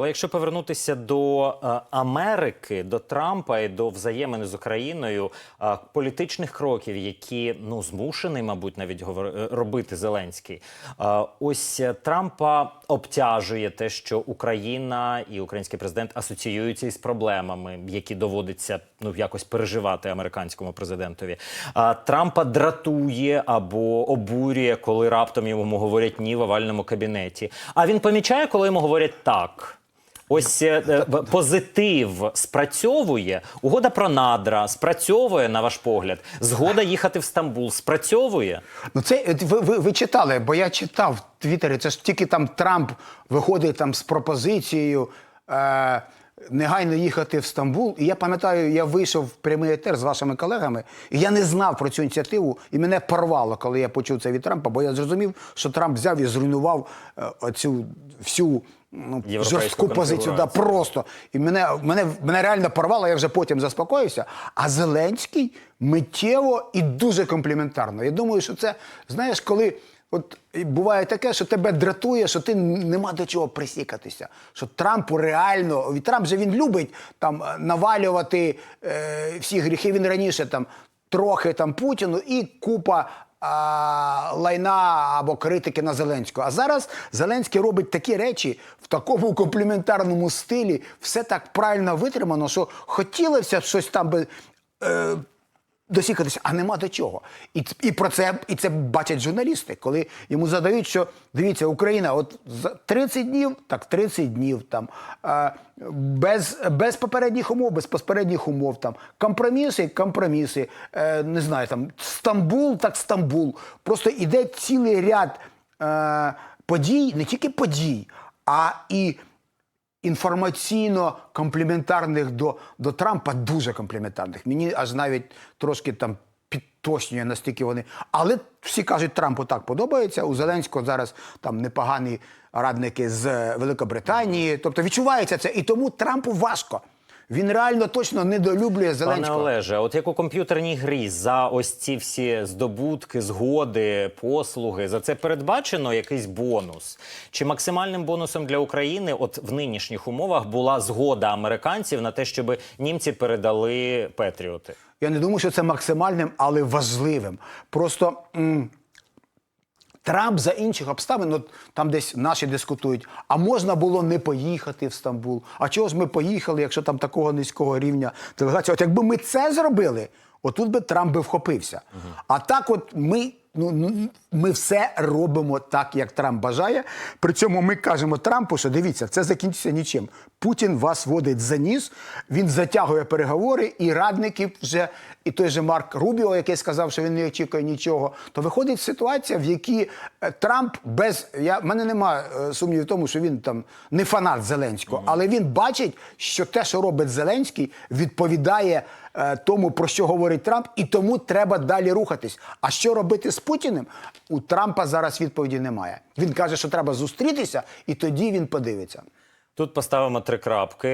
Але якщо повернутися до е, Америки, до Трампа і до взаємини з Україною, е, політичних кроків, які ну змушений, мабуть, навіть говор... е, робити Зеленський, ось Трампа обтяжує те, що Україна і український президент асоціюються із проблемами, які доводиться ну якось переживати американському президентові. Трампа дратує або обурює, коли раптом йому говорять ні в овальному кабінеті. А він помічає, коли йому говорять так. Ось е, е, позитив спрацьовує. Угода про надра спрацьовує, на ваш погляд. Згода їхати в Стамбул спрацьовує. Ну це ви, ви, ви читали, бо я читав в Твіттері, це ж тільки там Трамп виходить там з пропозицією е, негайно їхати в Стамбул. І я пам'ятаю, я вийшов в прямий етер з вашими колегами, і я не знав про цю ініціативу, і мене порвало, коли я почув це від Трампа, бо я зрозумів, що Трамп взяв і зруйнував е, оцю всю. Ну, жорстку позицію, да, просто. І мене, мене, мене реально порвало, я вже потім заспокоївся. А Зеленський миттєво і дуже компліментарно. Я думаю, що це, знаєш, коли от буває таке, що тебе дратує, що ти нема до чого присікатися. Що Трампу реально, Трамп же він любить там е, навалювати е, всі гріхи. Він раніше там трохи там Путіну і купа а, лайна або критики на Зеленського. А зараз Зеленський робить такі речі в такому компліментарному стилі, все так правильно витримано, що хотілося б щось там би. Е, Досікатися, а нема до чого. І, і про це і це бачать журналісти, коли йому задають, що дивіться, Україна, от за 30 днів, так 30 днів там без, без попередніх умов, без попередніх умов там компроміси, компроміси, е, не знаю, там Стамбул, так Стамбул. Просто іде цілий ряд е, подій, не тільки подій, а і інформаційно-компліментарних до, до Трампа, дуже компліментарних. Мені аж навіть трошки там підтошнює, настільки вони. Але всі кажуть, Трампу так подобається. У Зеленського зараз там непогані радники з Великобританії. Тобто відчувається це. І тому Трампу важко. Він реально точно недолюблює Пане Олеже, от як у комп'ютерній грі за ось ці всі здобутки, згоди, послуги, за це передбачено якийсь бонус? Чи максимальним бонусом для України, от в нинішніх умовах, була згода американців на те, щоб німці передали Петріоти? Я не думаю, що це максимальним, але важливим. Просто м, Трамп за інших обставин, от там десь наші дискутують, а можна було не поїхати в Стамбул. А чого ж ми поїхали, якщо там такого низького рівня делегація? От якби ми це зробили, отут би Трамп би вхопився. А так, от ми. Ну, ну, ми все робимо так, як Трамп бажає. При цьому ми кажемо Трампу, що дивіться, це закінчиться нічим. Путін вас водить за ніс, він затягує переговори, і радники вже, і той же Марк Рубіо, який сказав, що він не очікує нічого. То виходить ситуація, в якій е, Трамп без я в мене немає сумнівів в тому, що він там не фанат Зеленського, але він бачить, що те, що робить Зеленський, відповідає е, тому, про що говорить Трамп, і тому треба далі рухатись. А що робити з Путіним? У Трампа зараз відповіді немає. Він каже, що треба зустрітися, і тоді він подивиться. Тут поставимо три крапки.